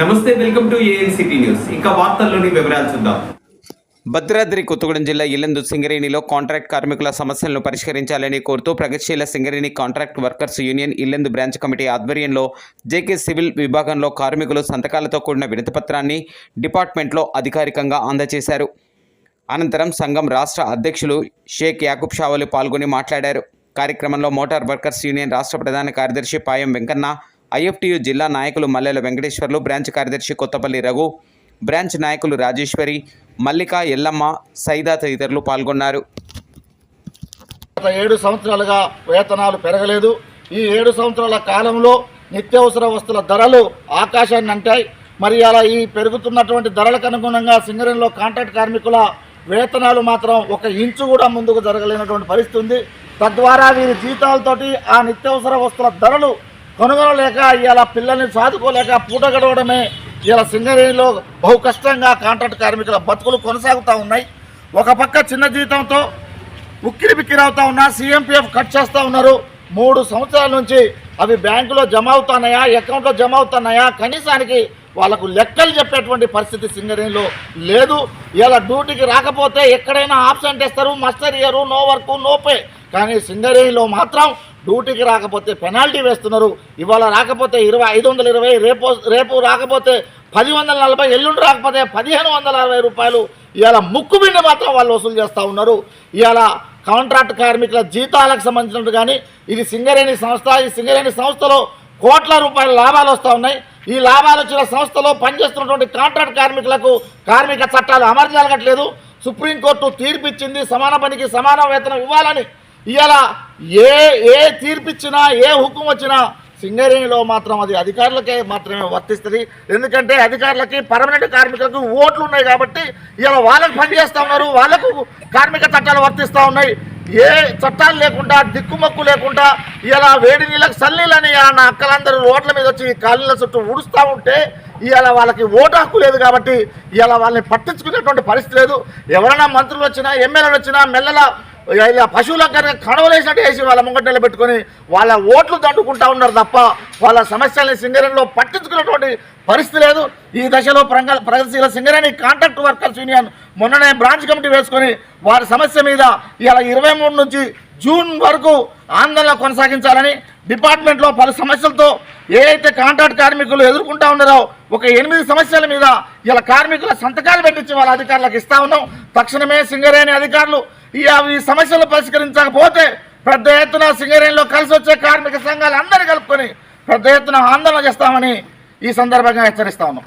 నమస్తే welcome to ANCT news. వార్తల్లోని వివరాలు చూద్దాం. భద్రాద్రి కొత్తగూడెం జిల్లా ఇల్లందు సింగరేణిలో కాంట్రాక్ట్ కార్మికుల సమస్యలను పరిష్కరించాలని కోరుతూ ప్రగతిశీల Singareni contract workers union Yellandu branch committee ఆధ్వర్యంలో జేకే సివిల్ విభాగంలో కార్మికులు సంతకాలతో కూడిన వినతిపత్రాన్ని డిపార్ట్మెంట్లో అధికారికంగా అందజేశారు. అనంతరం సంఘం రాష్ట్ర అధ్యక్షులు షేక్ యాకూబ్ షావలి పాల్గొని మాట్లాడారు. కార్యక్రమంలో మోటార్ వర్కర్స్ యూనియన్ రాష్ట్ర ప్రధాన కార్యదర్శి పాయం వెంకన్న ఐఎఫ్టియు జిల్లా నాయకులు మల్లెల వెంకటేశ్వర్లు బ్రాంచ్ కార్యదర్శి కొత్తపల్లి రఘు బ్రాంచ్ నాయకులు రాజేశ్వరి మల్లిక ఎల్లమ్మ సైదా తదితరులు పాల్గొన్నారు. గత ఏడు సంవత్సరాలుగా వేతనాలు పెరగలేదు. ఈ ఏడు సంవత్సరాల కాలంలో నిత్యావసర వస్తువుల ధరలు ఆకాశాన్ని అంటాయి. మరి అలా ఈ పెరుగుతున్నటువంటి ధరలకు అనుగుణంగా సింగరేణిలో కాంట్రాక్ట్ కార్మికుల వేతనాలు మాత్రం ఒక ఇంచు కూడా ముందుకు జరగలేనటువంటి పరిస్థితి ఉంది. తద్వారా వీరి జీతాలతోటి ఆ నిత్యావసర వస్తువుల ధరలు కొనుగోలేక ఇలా పిల్లల్ని సాదుకోలేక పూట గడవడమే ఇలా సింగరేణిలో బహు కష్టంగా కాంట్రాక్ట్ కార్మికుల బతుకులు కొనసాగుతూ ఉన్నాయి. ఒక పక్క చిన్న జీతంతో ఉక్కిరి బిక్కిరి అవుతా ఉన్నా సీఎంపీఎఫ్ కట్ చేస్తూ ఉన్నారు. మూడు సంవత్సరాల నుంచి అవి బ్యాంకులో జమ అవుతున్నాయా అకౌంట్లో జమ అవుతున్నాయా కనీసానికి వాళ్ళకు లెక్కలు చెప్పేటువంటి పరిస్థితి సింగరేణిలో లేదు. ఇలా డ్యూటీకి రాకపోతే ఎక్కడైనా ఆబ్సెంట్ ఇస్తారు muster year no work no pay. కానీ సింగరేణిలో మాత్రం డ్యూటీకి రాకపోతే పెనాల్టీ వేస్తున్నారు. ఇవాళ రాకపోతే ఇరవై ఐదు వందల ఇరవై రేపు రేపు రాకపోతే పది వందల నలభై ఎల్లుండి రాకపోతే పదిహేను వందల అరవై రూపాయలు ఇవాళ ముక్కు బిండి మాత్రం వాళ్ళు వసూలు చేస్తూ ఉన్నారు. ఇవాళ కాంట్రాక్ట్ కార్మికుల జీతాలకు సంబంధించినట్టు కానీ ఇది సింగరేణి సంస్థ ఈ సింగరేణి సంస్థలో కోట్ల రూపాయల లాభాలు వస్తూ ఉన్నాయి. ఈ లాభాలు వచ్చిన సంస్థలో పనిచేస్తున్నటువంటి కాంట్రాక్ట్ కార్మికులకు కార్మిక చట్టాలు అమలు జరగట్లేదు. సుప్రీంకోర్టు తీర్పు ఇచ్చింది సమాన పనికి సమాన వేతనం ఇవ్వాలని. ఇలా ఏ ఏ తీర్పిచ్చినా ఏ హుకుం వచ్చినా సింగరేణిలో మాత్రం అది అధికారులకే మాత్రమే వర్తిస్తుంది. ఎందుకంటే అధికారులకి పర్మనెంట్ కార్మికులకు ఓట్లు ఉన్నాయి కాబట్టి ఇలా వాళ్ళకి పనిచేస్తూ ఉన్నారు వాళ్ళకు కార్మిక చట్టాలు వర్తిస్తూ ఉన్నాయి. ఏ చట్టాలు లేకుండా దిక్కుమక్కు లేకుండా ఇలా వేడి నీళ్ళకి సన్నీళ్ళని నా అక్కలందరూ రోడ్ల మీద వచ్చి కాళ్ళ చుట్టూ ఉడుస్తూ ఉంటే ఇవాళ వాళ్ళకి ఓటు హక్కు లేదు కాబట్టి ఇవాళ వాళ్ళని పట్టించుకునేటువంటి పరిస్థితి లేదు. ఎవరైనా మంత్రులు వచ్చినా ఎమ్మెల్యేలు వచ్చినా మెల్లల ఇలా పశువులకు కనుక కడవలేసినట్టు వేసి వాళ్ళ ముంగట్టలు పెట్టుకొని వాళ్ళ ఓట్లు దండుకుంటా ఉన్నారు తప్ప వాళ్ళ సమస్యల్ని సింగరేణిలో పట్టించుకునేటువంటి పరిస్థితి లేదు. ఈ దశలో ప్రగతిశీల సింగరేణి కాంట్రాక్ట్ వర్కర్స్ యూనియన్ మొన్ననే బ్రాంచ్ కమిటీ వేసుకొని వారి సమస్య మీద ఇలా ఇరవై మూడు నుంచి జూన్ వరకు ఆందోళన కొనసాగించాలని డిపార్ట్మెంట్లో పలు సమస్యలతో ఏదైతే కాంట్రాక్ట్ కార్మికులు ఎదుర్కొంటా ఉన్నారో ఒక ఎనిమిది సమస్యల మీద ఇలా కార్మికుల సంతకాలు పెట్టించి వాళ్ళ అధికారులకు ఇస్తా ఉన్నాం. తక్షణమే సింగరేణి అధికారులు ఈ ఈ సమస్యలు పరిష్కరించకపోతే పెద్ద ఎత్తున సింగరేణిలో కలిసి వచ్చే కార్మిక సంఘాలు అందరూ కలుపుకొని పెద్ద ఎత్తున ఆందోళన చేస్తామని ఈ సందర్భంగా హెచ్చరిస్తా ఉన్నాం.